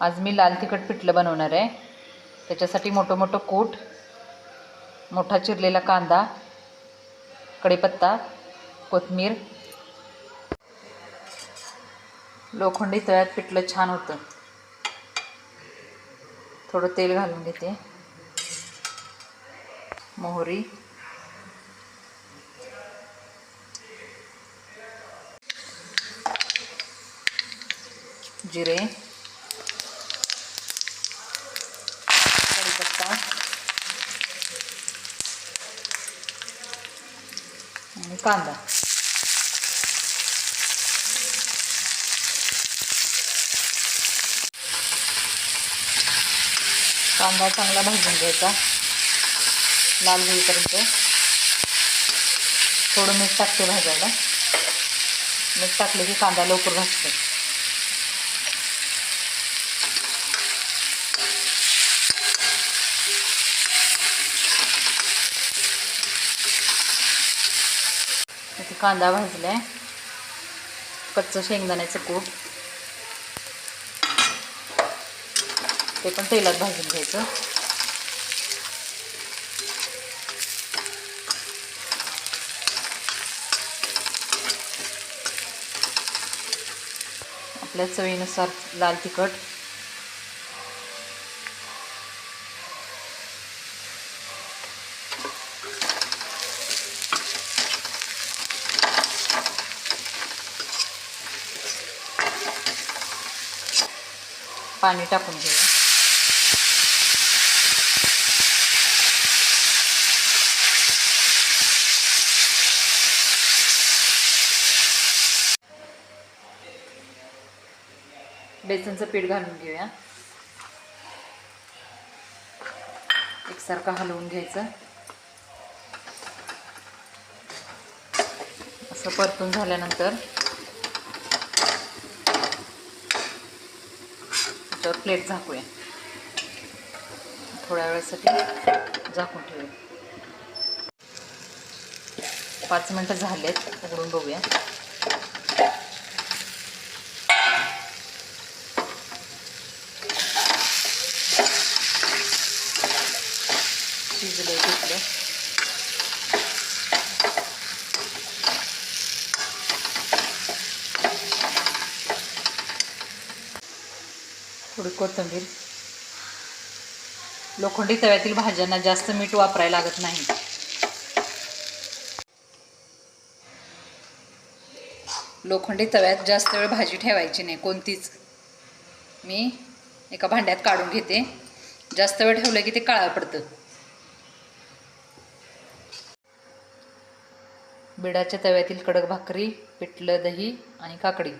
आज मी लाल तिखट पिठलं बनवणार आहे. त्याच्यासाठी मोठं मोठं कूट मोठा चिरलेला कांदा कढीपत्ता कोथमीर लोखंडी तळ्यात पिठलं छान होतं. थोडं तेल घालून घेते. मोहरी. जिरे कढीपत्ता आणि कांदा. कांदा चांगला भाजून घ्यायचा. लाल होईपर्यंत. थोडं मीठ टाकते भाजायला. मीठ टाकले की कांदा लवकर भाजतो कांदा भाजला आहे कच्चं शेंगदाण्याचं कूट. ते पण तेलात भाजून घ्यायचं. आपल्या चवीनुसार लाल तिखट. पाणी टाकून घेऊया बेसनचं पीठ घालून घेऊया. एकसारखं हलवून घ्यायचं. असं परतून झाल्यानंतर तर प्लेट झाकूया. थोड्या वेळासाठी झाकून ठेवूया. पाच मिनटं झालेत उघडून बघूया. शिजले घेतलं थोडी कोथिंबीर. लोखंडी तव्यातील भाज्यांना जास्त मीठ वापरायला लागत नाही. लोखंडी तव्यात जास्त वेळ भाजी ठेवायची नाही कोणतीच. मी एका भांड्यात काढून घेते. जास्त वेळ ठेवलं की ते काळं पडतं. बिडाच्या तव्यातील कडक भाकरी पिठलं दही आणि काकडी.